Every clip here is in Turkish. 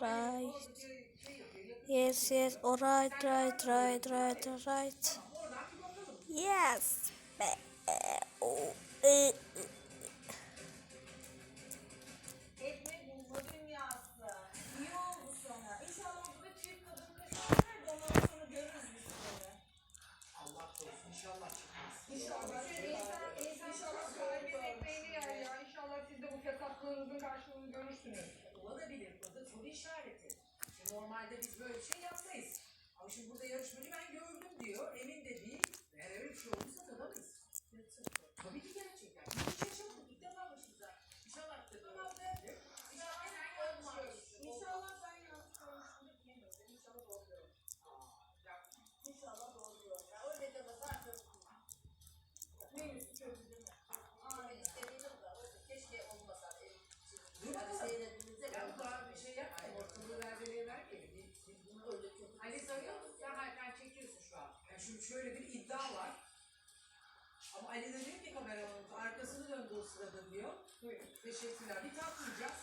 Right. Yes, yes, alright, right, right, right, right. Yes. İnşallah. İşareti. Şimdi normalde biz böyle bir şey yapmayız. Ama şimdi burada yarışmacı ben gördüm diyor. Emin Ali de diyor ki kameramanımız arkasını döndü o sırada diyor. Buyurun. Teşekkürler. Bir tatmayacağız.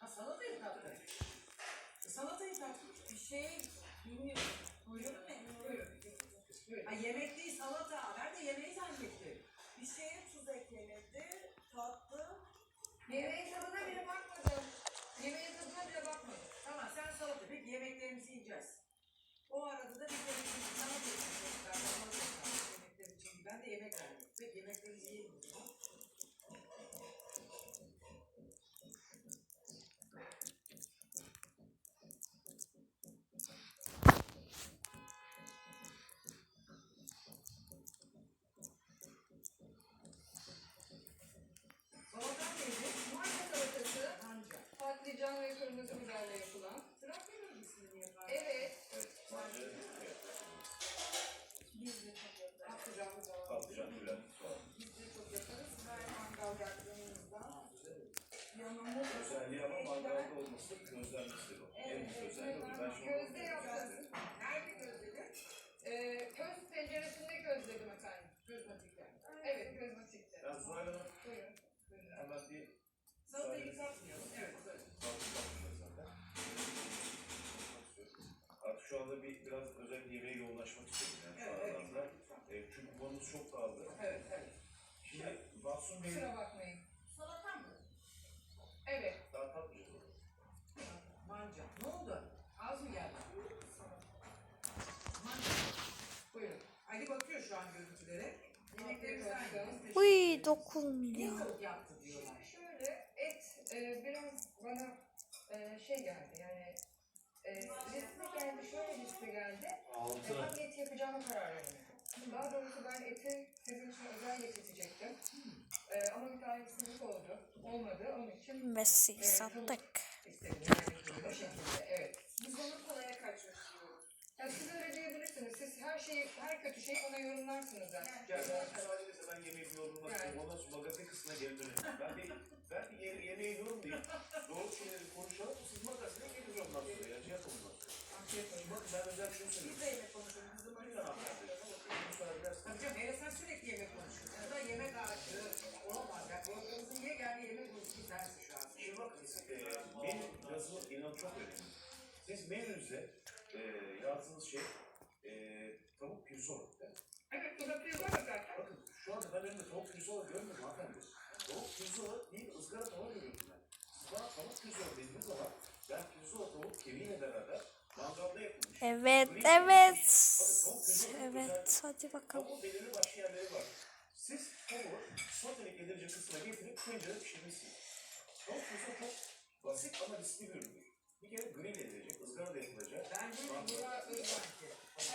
Ha salatayı tattın. E, salatayı tattın. Bir şey bilmiyorum. Buyurun mu? Buyurun. Ha, yemek değil salata. Nerede yemeği zannettim. Bir şeye Thank you. Mahsun Bey'in Kusura bakmayın. Salatan mı? Evet. daha onu. Manca. Ne oldu? Az mı geldi? Manca. Buyurun. Ali bakıyor şu an görüntülere. Yemeklerimiz aynı. Uy milyon. tavuk yaptı diyorlar. Şöyle et e, biraz bana e, şey geldi yani e, liste geldi şöyle liste geldi. E, hangi et yapacağıma karar verdim. Daha doğrusu ben eti sizin için özel getirtecektim. E, ama bir talihsizlik oldu. Olmadı. Onun için Messi sattık. Bu şekilde. Evet. biz onu kolaya kaçmış diyoruz. Ya siz öyle diyebilirsiniz. Siz her şeyi, her kötü şeyi bana yorumlarsınız zaten. Yani ben sadece mesela ben yemeği yorumlamak istiyorum. Ondan sonra magazin kısmına geri dönelim. Ben bir, ben bir ye- yemeği yorumlayayım. Doğru şeyleri konuşalım. Siz magazine gelir ondan sonra. Sonra. Afiyet olsun. Bakın ben özel şunu Biz söylüyorum. de yemek konuşuyoruz. Bizim öyle Tabii canım hele sen sürekli yemek konuşuyorsun. Ya da yemek aşığı olamaz. Yani programımızın yegane yemek konuştuğu sensin şu an. Şimdi bakın e, menü yazımı inanın çok önemli. Siz menünüze e, yazdığınız şey e, tavuk pirzola. Yani Evet, bu da pizza zaten. bakın şu anda ben önümde tavuk pirzola görmüyorum hanımefendi. Tavuk pirzola değil ızgara tava görüyorum ben. Siz bana tavuk pirzola dediğiniz zaman ben pirzola tavuk kemiğiyle beraber mangalda yapılmış. Evet evet. Evet hadi bakalım. Tavuğun belirli başka yerleri var. Siz tavuğu sotelik edilecek kısmına getirip tencerede pişirmişsiniz. Tavuk pirzola çok basit ama riskli bir ürün. Bir kere grill edilecek, ızgara da yapılacak. Bence de bura özbanki.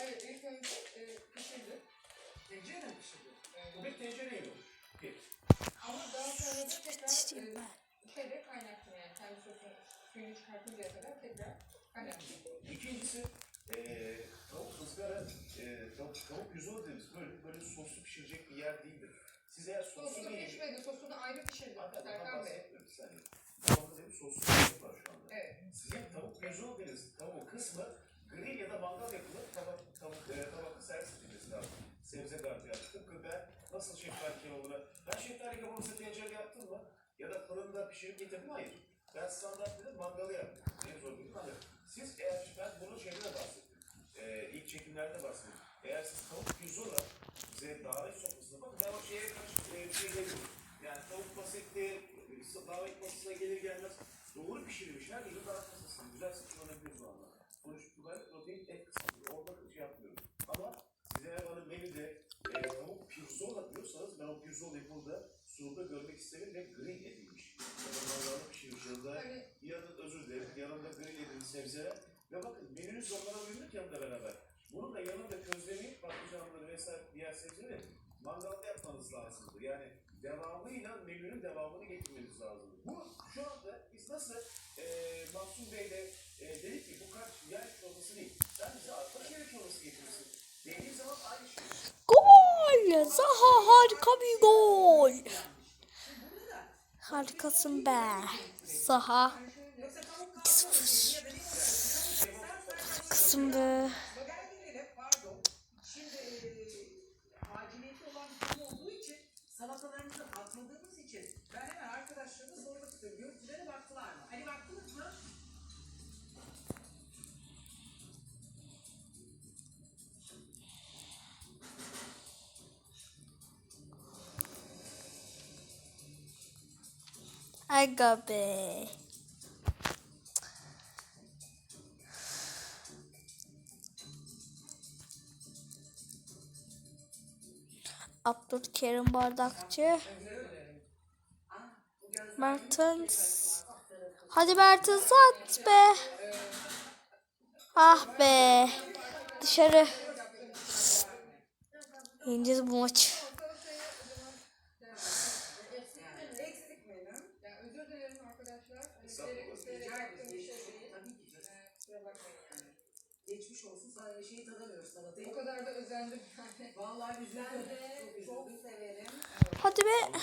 Evet, ilk önce e, pişirdim. Tencere mi pişirdi? Bu bir tencereye olur. Bir. Ama daha sonra da tekrar e, şeyde kaynattım yani. Kendi sosun suyunu çıkartıncaya kadar tekrar kaynattım. İkincisi eee tavuk ızgara, eee tavuk, tavuk pirzola dediğimiz böyle, böyle soslu pişirecek bir yer değildir. Siz eğer Sosunu bir pişmedi, sosunu ayrı pişirdim Hatta Serkan Bey. bir saniye. Tavukta bir soslu şey var şu anda. Evet. Sizin tavuk dediğiniz tavuk kısmı grill ya da mangal yapılır. Tabak, tavuk, e, tabakta servis edilmesi lazım. Sebze gardı yaptık. Tıpkı ben nasıl şeftali kebabını... Ben şeftali kebabını size tencerede yaptım mı? pişirip getirdim hayır. Ben standart dedim mangalı yaptım. En zor bir mangal. Siz eğer ben bunun şeyde de bahsettim. Ee, ilk çekimlerde bahsettim. Eğer siz tavuk pirzola bize davet sofrasına bakın ben o şeye karşı e, bir şey demiyorum. Yani tavuk basitti, davet masasına gelir gelmez doğru pişirilmiş her türlü davet masasını güzel sıkılabilir bu anlamda. Konuştuklar protein et kısmı. Orada şey yapmıyorum. Ama size bana menüde e, tavuk pirzola diyorsanız ben o pirzolayı burada sunumda görmek isterim ve grill edilmiş. Yanında pişirmiş yanında Hani yanında özür dilerim yanında grill edilmiş sebzeler ve bakın menünüz onlara uyumlu yanında beraber. Bunun da yanında közlemeyi patlıcanları vesaire diğer sebzeleri mangalda yapmanız lazımdır. Yani devamıyla menünün devamını getirmeniz lazımdır. Bu şu anda biz nasıl e, Mahsun Bey'le e, dedik ki bu kaç yer çorbası değil. Sen bize arpa şehir çorbası getirirsin. Dediği zaman aynı şey. Gol! Zaha harika bir gol. Harikasın be. Zaha. 2-0. Harikasın be. Gel gelelim, pardon. Şimdi e, aciliyeti olan bir konu olduğu için salatalarınızı atmadığınız için ben hemen arkadaşlarıma sormak istiyorum. Görüntülere baktılar mı? Hani baktınız mı? Aga be. Abdülkerim Bardakçı. Mertens. Hadi Mertens at be. Ah be. Dışarı. Yeneceğiz bu maçı. Geçmiş olsun sana şeyi tadamıyoruz salatayı. O kadar da özendim. Vallahi de Çok çok severim. Hadi be.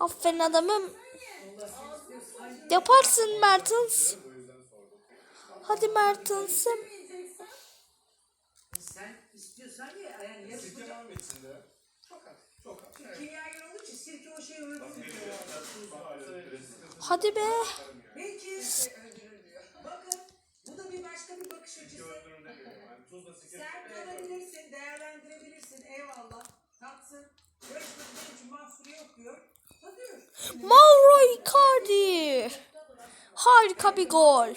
Aferin adamım. Yaparsın Mertens. Hadi Mertens'im. Sen istiyorsan ya yani yarışmacı devam etsin de. çok az. Çok az. Kimyager olduğu için sirke o şeyi öldürür. Hadi be. Diyor. bakın bu da bir başka bir bakış açısı. Sen kalabilirsin, değerlendirebilirsin. Eyvallah. Tatsın. Yarışmacı benim için mahsuru yok diyor. Tadıyor. Mauro Icardi. Harika bir gol.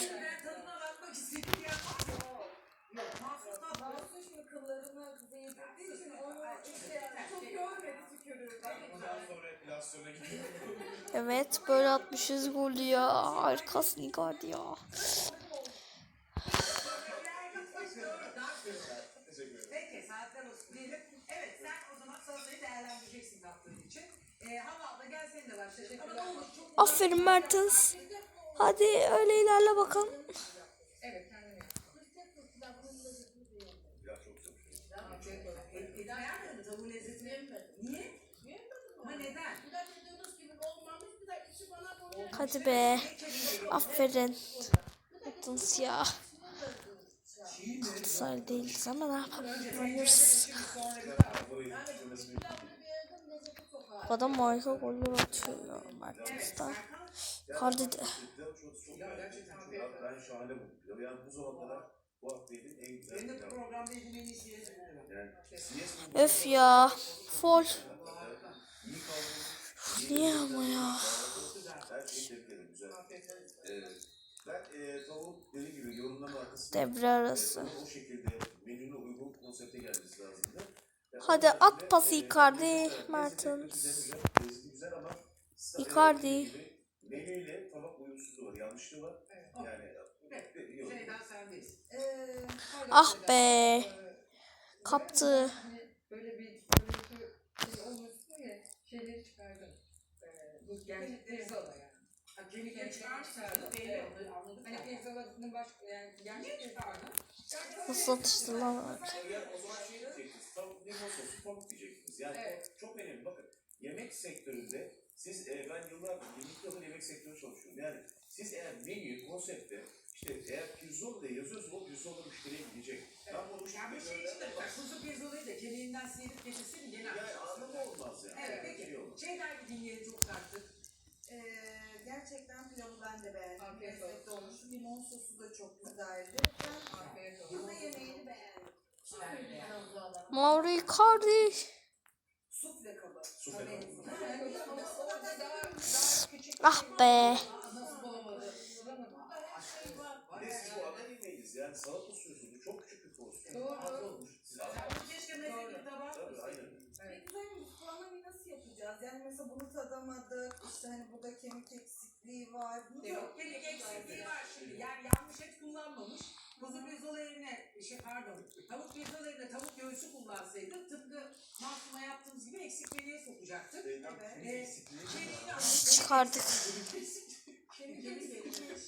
Evet böyle atmışız golü ya. Harikasın Icardi ya. Peki saatler olsun diyelim. Evet sen o zaman salatayı değerlendireceksin yaptığın için. Ee, Hava abla gel sen de başlayalım. Ama ne olur çok Aferin Mertens. Hadi öyle ilerle bakalım. Hadi be. Aferin. Mertens ya. Sayı değiliz ama ne yapabiliriz? Adam harika goller atıyor ya Mertens'ten. Icardi de. Ben şahane buldum. Yani bu zamana kadar bu hafta yediğim en güzel Benim de pilav. programda yediğim en iyi siyasi bu. Yani siyes bu Öf ya. Fol. Niye ama ya? Devre arası. o şekilde menüne uygun konsepte gelmesi lazımdı. Hadi at pası Icardi, Mertens. Icardi. Menüyle tabak uyumsuzluğu var, yanlışlığı var. Yani Ah be. Kaptı. Böyle bir. Nasıl atıştı lan öyle? Ya, o zaman şey limon sosu, tavuk diyeceksiniz. Yani Evet. çok önemli. Bakın yemek sektöründe siz e, ben yıllar 22 yıldır yemek sektörü çalışıyorum. Yani siz eğer menü, konsepte işte eğer pirzola diye yazıyorsa o pirzola müşteriye gidecek. Ben bunu Yani bir şey için de bak kuzu pirzolayı da kemiğinden sıyırıp getirsin gene Yani anlamı olmaz yani. Evet peki. şey olmaz. Şeyden bir dinleyelim çok taktık. ben de beğendim. Afiyet Lezzetli olsun. olmuş. Limon sosu da çok güzeldi. Afiyet olsun. Kızı yemeğini beğendim. Mauro Icardi. Sufle kabı. Sufle Ah be. Biz ana bu çok küçük bir porsiyon. Doğru. Az olmuş. Siz az Keşke mesela bir tabak Tabii aynen. Peki böyle mutfağına nasıl yapacağız? Yani mesela bunu tadamadık. İşte hani burada kemik eksikliği var. Bunu da Yok, kemik eksikliği var şimdi. Yani yanlış et kullanmamış. Kuzu pirzola yerine, şey pardon, tavuk pirzola yerine tavuk göğsü kullansaydı tıpkı mahkuma yaptığımız gibi eksik menüye sokacaktık. Çıkardık.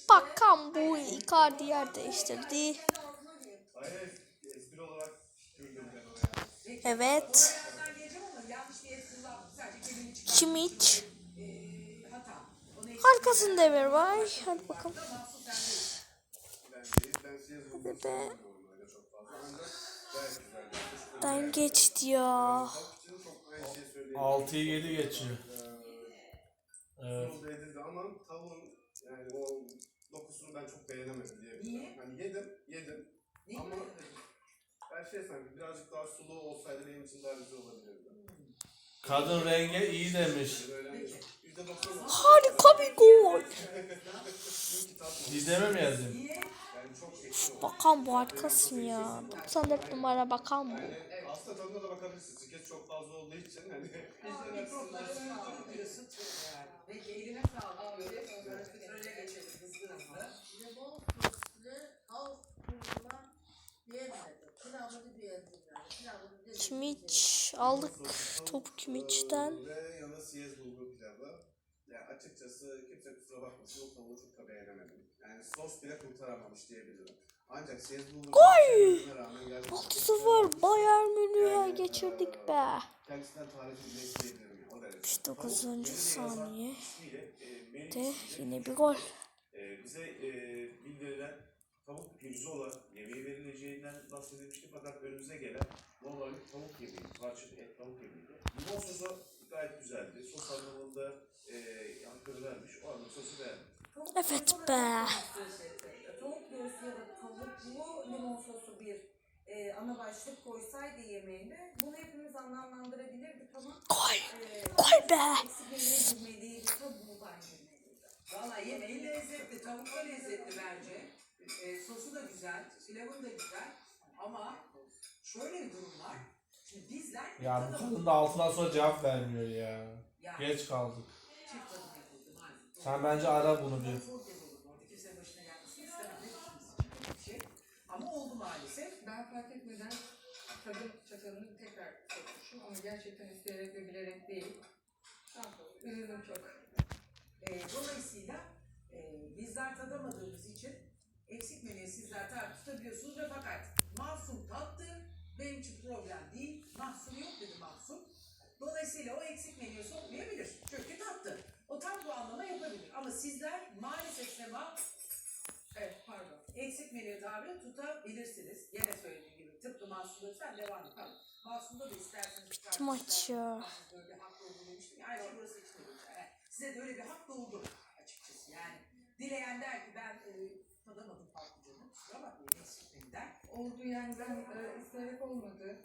Bakan bu Icardi yer değiştirdi. Evet. Bir. Kimiç. Ee, Arkasında Emir var. Hadi bakalım. Hadi be. Öyle çok fazla. Ancak gayet güzel. Hoş Ben şey söyleyeyim. 6'yı 7 geçiyor. Evet. Ama tavuğun yani o dokusunu ben çok beğenemedim diye. Niye? Hani yedim, yedim. Ne Ama her şey sanki birazcık daha sulu olsaydı benim için daha güzel olabilirdi. Kadın renge iyi demiş. Böyle. Harika bir gol. Didem'e mi yazdın? Bakan bu harikasın ya. 94 numara bakan bu. Aslında tadına da bakabilirsin. Sirkesi çok fazla olduğu için hani. Aa, mikropları var diyorsun. Yani. Peki eline sağlık. Afiyet olsun. Şöyle geçelim hızlı hızlı. Limon soslu halk kurduğuna beğenmedim. Pilavını beğendim yani. Pilavını da Kimiç aldık. Top Kimiç'ten. Açıkçası kimse kusura bakmasın o tavuğu çok da beğenemedim. Yani sos bile kurtaramamış diyebilirim. Ancak siyez bulgur gerçekten 6-0 Bayern Münih'e geçirdik be. kendisinden derece. 69. Tavuk, saniye. ismiyle, e, De yine bir gol. e, bize e, bildirilen tavuk pirzola yemeği verileceğinden bahsedilmişti fakat önümüze gelen normal bir tavuk yemeği, parça bir et tavuk yemeğiydi. Limon sosu gayet güzeldi. Sos anlamında e, yankı vermiş. O anlamda sosu beğendim. Tavuk Evet be. da Tavuk göğsü ya da tavuklu limon sosu bir e, ana başlık koysaydı yemeğine bunu hepimiz anlamlandırabilirdik ama Gol. e, Gol be. eksik menüye girmeliydi. Girmeliydi. Valla yemeği lezzetli, tavuk da lezzetli bence. Ee, sosu da güzel, pilavın da güzel. Ama şöyle bir durum var. Şimdi bizler Ya bu kadın da altından sonra cevap vermiyor ya. Yani Geç kaldık. çift tadım yapıldı maalesef. Sen bence ara bunu bir. Orada kimsenin başına gelmesini istemedik. Bir şey. Ama oldu maalesef. Ben fark etmeden tadım çatalını tekrar sokmuşum ama gerçekten isteyerek ve bilerek değil. Üzüldüm çok. Ee, dolayısıyla e, bizler tadamadığımız için eksik menüyü sizler tabi tutabiliyorsunuz ve fakat Mahsun tattı. Benim için problem değil. Mahsun yok dedi Mahsun. Dolayısıyla o eksik menüye sokmayabilir. Çünkü tattı. O tam bu anlama yapabilir. Ama sizler maalesef Sema Evet pardon. Eksik menü tabi tutabilirsiniz. Yine söylediğim gibi tıpkı Mahsun'da sen devam et. Tamam. Da isterseniz Bitti maç ya. Böyle bir hak doğdu demiştim ya. Ayrıca burası için de geçer. Yani size de öyle bir hak doğdu açıkçası. Yani dileyen der ki ben e, tadamadım patlıcanı. Kusura bakmayın eksik menü der. Oldu yani ben e, isteyerek olmadı.